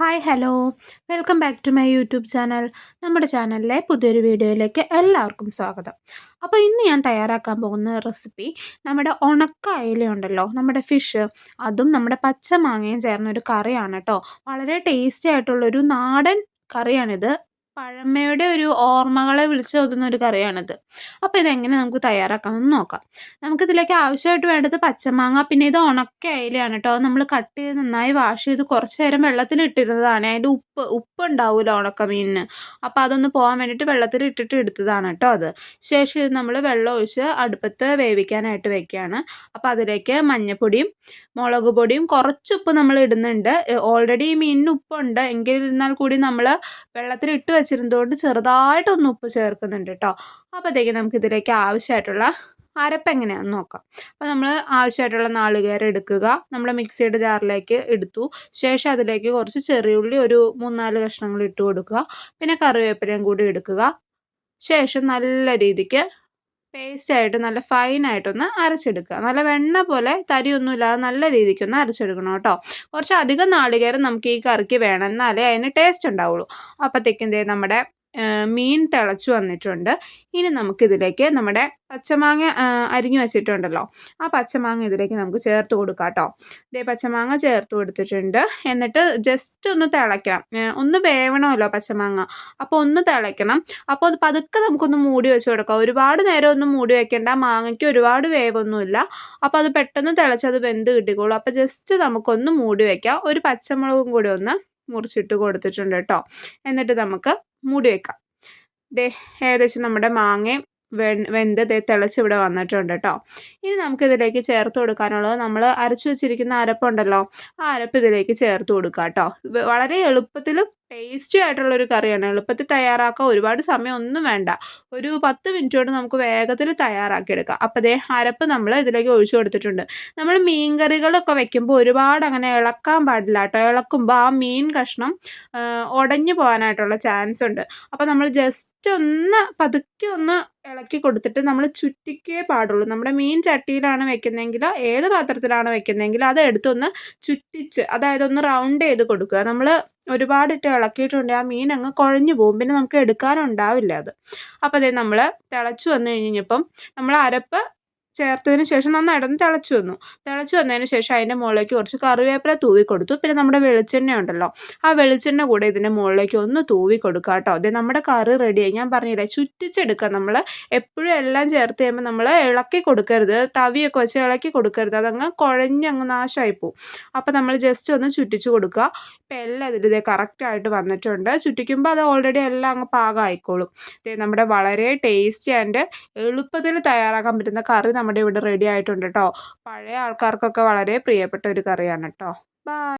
Hi hello welcome back to my YouTube channel നമ്മുടെ ചാനലിലെ പുതിയൊരു വീഡിയോയിലേക്ക് എല്ലാവർക്കും സ്വാഗതം. അപ്പോൾ ഇന്ന് ഞാൻ തയ്യാറാക്കാൻ പോകുന്ന റെസിപ്പി നമ്മുടെ ഉണക്ക ഉണ്ടല്ലോ നമ്മുടെ ഫിഷ് അതും നമ്മുടെ പച്ചമാങ്ങയും ചേർന്നൊരു കറിയാണ് കേട്ടോ വളരെ ടേസ്റ്റി ആയിട്ടുള്ളൊരു നാടൻ കറിയാണിത്. പഴമയുടെ ഒരു ഓർമ്മകളെ വിളിച്ചോതുന്ന ഒരു കറിയാണിത്. അപ്പോൾ ഇതെങ്ങനെ നമുക്ക് തയ്യാറാക്കാമെന്ന് നോക്കാം. നമുക്ക് ഇതിലേക്ക് ആവശ്യമായിട്ട് വേണ്ടത് പച്ചമാങ്ങ പിന്നെ ഇത് ഉണക്ക അയിലയാണ് കേട്ടോ. നമ്മൾ കട്ട് ചെയ്ത് നന്നായി വാഷ് ചെയ്ത് കുറച്ച് നേരം വെള്ളത്തിൽ ഇട്ടിരുന്നതാണ് അതിന്റെ ഉപ്പ് ഉപ്പ് ഉണ്ടാവില്ല ഉണക്ക മീനിന് അപ്പോൾ അതൊന്ന് പോകാൻ വേണ്ടിയിട്ട് വെള്ളത്തിൽ ഇട്ടിട്ട് എടുത്തതാണ് കേട്ടോ അത്. ശേഷം ഇത് നമ്മൾ വെള്ളം ഒഴിച്ച് അടുപ്പത്ത് വേവിക്കാനായിട്ട് വെക്കുകയാണ്. അപ്പോൾ അതിലേക്ക് മഞ്ഞപ്പൊടിയും മുളക് പൊടിയും കുറച്ച് ഉപ്പ് നമ്മൾ ഇടുന്നുണ്ട്. ഓൾറെഡി മീനിന് ഉപ്പുണ്ട്. എങ്കിലിരുന്നാൽ കൂടി നമ്മൾ വെള്ളത്തിൽ ഇട്ട് വെച്ചിരുന്നതുകൊണ്ട് ചെറുതായിട്ടൊന്ന് ഉപ്പ് ചേർക്കുന്നുണ്ട് കേട്ടോ അപ്പോഴത്തേക്ക് നമുക്ക് ഇതിലേക്ക് ആവശ്യമായിട്ടുള്ള അരപ്പ് എങ്ങനെയാണെന്ന് നോക്കാം. അപ്പോൾ നമ്മൾ ആവശ്യമായിട്ടുള്ള നാളികേരം എടുക്കുക. നമ്മൾ മിക്സിയുടെ ജാറിലേക്ക് എടുത്തു. ശേഷം അതിലേക്ക് കുറച്ച് ചെറിയ ഉള്ളി ഒരു മൂന്നാൽ കഷ്ണങ്ങൾ ഇട്ട് കൊടുക്കുക. പിന്നെ കറിവേപ്പിലയും കൂടി എടുക്കുക. ശേഷം നല്ല രീതിക്ക് പേസ്റ്റായിട്ട് നല്ല ഫൈനായിട്ടൊന്ന് അരച്ചെടുക്കുക. നല്ല വെണ്ണ പോലെ തരിയൊന്നുമില്ലാതെ നല്ല രീതിക്കൊന്ന് അരച്ചെടുക്കണം കേട്ടോ. കുറച്ച് അധികം നാളികേരം നമുക്ക് ഈ കറിക്ക് വേണം. എന്നാലേ അതിന് ടേസ്റ്റ് ഉണ്ടാവുള്ളൂ. അപ്പോഴത്തേക്കും നമ്മുടെ മീൻ തിളച്ചു വന്നിട്ടുണ്ട്. ഇനി നമുക്കിതിലേക്ക് നമ്മുടെ പച്ചമാങ്ങ അരിഞ്ഞു വെച്ചിട്ടുണ്ടല്ലോ. ആ പച്ചമാങ്ങ ഇതിലേക്ക് നമുക്ക് ചേർത്ത് കൊടുക്കാം കേട്ടോ. ഇതേ പച്ചമാങ്ങ ചേർത്ത് കൊടുത്തിട്ടുണ്ട്. എന്നിട്ട് ജസ്റ്റ് ഒന്ന് തിളയ്ക്കണം. ഒന്ന് വേവണമല്ലോ പച്ചമാങ്ങ. അപ്പോൾ ഒന്ന് തിളയ്ക്കണം. അപ്പോൾ അത് പതുക്കെ നമുക്കൊന്ന് മൂടി വെച്ച് കൊടുക്കാം. ഒരുപാട് നേരം ഒന്നും മൂടി വെക്കേണ്ട. മാങ്ങയ്ക്ക് ഒരുപാട് വേവൊന്നുമില്ല. അപ്പോൾ അത് പെട്ടെന്ന് തിളച്ചത് വെന്ത് കിട്ടിക്കോളൂ. അപ്പോൾ ജസ്റ്റ് നമുക്കൊന്ന് മൂടി വയ്ക്കാം ഒരു പച്ചമുളകും കൂടി ഒന്ന് മുറിച്ചിട്ട് കൊടുത്തിട്ടുണ്ട് കേട്ടോ. എന്നിട്ട് നമുക്ക് മൂടി വെക്കാം ദേ ഏകദേശം നമ്മുടെ മാങ്ങയും വെന്ത് ദേ തിളച്ച് ഇവിടെ വന്നിട്ടുണ്ട് കേട്ടോ ഇനി നമുക്കിതിലേക്ക് ചേർത്ത് കൊടുക്കാനുള്ളത് നമ്മൾ അരച്ചു വെച്ചിരിക്കുന്ന അരപ്പുണ്ടല്ലോ ആ അരപ്പ് ഇതിലേക്ക് ചേർത്ത് കൊടുക്കുക കേട്ടോ വളരെ എളുപ്പത്തിലും ടേസ്റ്റി ആയിട്ടുള്ളൊരു കറിയാണ്. എളുപ്പത്തിൽ തയ്യാറാക്കാൻ ഒരുപാട് സമയം ഒന്നും വേണ്ട. ഒരു പത്ത് മിനിറ്റ് കൊണ്ട് നമുക്ക് വേഗത്തിൽ തയ്യാറാക്കിയെടുക്കാം. അപ്പോൾ അതേ അരപ്പ് നമ്മൾ ഇതിലേക്ക് ഒഴിച്ചു കൊടുത്തിട്ടുണ്ട്. നമ്മൾ മീൻ കറികളൊക്കെ വെക്കുമ്പോൾ ഒരുപാട് അങ്ങനെ ഇളക്കാൻ പാടില്ല കേട്ടോ. ഇളക്കുമ്പോൾ ആ മീൻ കഷ്ണം ഉടഞ്ഞു പോകാനായിട്ടുള്ള ചാൻസ് ഉണ്ട്. അപ്പോൾ നമ്മൾ ജസ്റ്റ് ഒന്ന് പതുക്കെ ഒന്ന് ഇളക്കി കൊടുത്തിട്ട് നമ്മൾ ചുറ്റിക്കേ പാടുള്ളൂ. നമ്മുടെ മീൻ ചട്ടിയിലാണ് വെക്കുന്നതെങ്കിലോ ഏത് പാത്രത്തിലാണ് വെക്കുന്നതെങ്കിലോ അത് എടുത്തൊന്ന് ചുറ്റിച്ച് അതായത് ഒന്ന് റൗണ്ട് ചെയ്ത് കൊടുക്കുക. നമ്മൾ ഒരുപാടിട്ട് ഇളക്കിയിട്ടുണ്ട് ആ മീൻ അങ്ങ് കുഴഞ്ഞു പോകും. പിന്നെ നമുക്ക് എടുക്കാനുണ്ടാവില്ല അത്. അപ്പോൾ അതേ നമ്മൾ തിളച്ചു വന്നു കഴിഞ്ഞപ്പം നമ്മൾ അരപ്പ് ചേർത്തതിന് ശേഷം നന്നായിട്ടൊന്ന് തിളച്ചു വന്നു. തിളച്ചു വന്നതിന് ശേഷം അതിന്റെ മുകളിലേക്ക് കുറച്ച് കറിവേപ്പില തൂവി കൊടുത്തു. പിന്നെ നമ്മുടെ വെളിച്ചെണ്ണ ഉണ്ടല്ലോ ആ വെളിച്ചെണ്ണ കൂടെ ഇതിന്റെ മുകളിലേക്ക് ഒന്ന് തൂവി കൊടുക്കുക കേട്ടോ അതെ നമ്മുടെ കറി റെഡിയായി ഞാൻ പറഞ്ഞില്ലേ ചുറ്റിച്ചെടുക്കുക നമ്മൾ എപ്പോഴും എല്ലാം ചേർത്ത് കഴിയുമ്പോൾ നമ്മൾ ഇളക്കി കൊടുക്കരുത്. തവിയൊക്കെ വെച്ച് ഇളക്കി കൊടുക്കരുത്. അതങ്ങ് കുഴഞ്ഞങ്ങ് നാശമായി പോവും. അപ്പോൾ നമ്മൾ ജസ്റ്റ് ഒന്ന് ചുറ്റിച്ച് കൊടുക്കുക. ഇപ്പം എല്ലാം ഇതിൽ ഇതേ കറക്റ്റായിട്ട് വന്നിട്ടുണ്ട്. ചുറ്റിക്കുമ്പോൾ അത് ഓൾറെഡി എല്ലാം അങ്ങ് പാകമായിക്കോളും. നമ്മുടെ വളരെ ടേസ്റ്റി ആൻഡ് എളുപ്പത്തിൽ തയ്യാറാക്കാൻ പറ്റുന്ന കറി നമ്മുടെ ഇവിടെ റെഡി ആയിട്ടുണ്ട് കേട്ടോ പഴയ ആൾക്കാർക്കൊക്കെ വളരെ പ്രിയപ്പെട്ട ഒരു കറിയാണ് കേട്ടോ ബൈ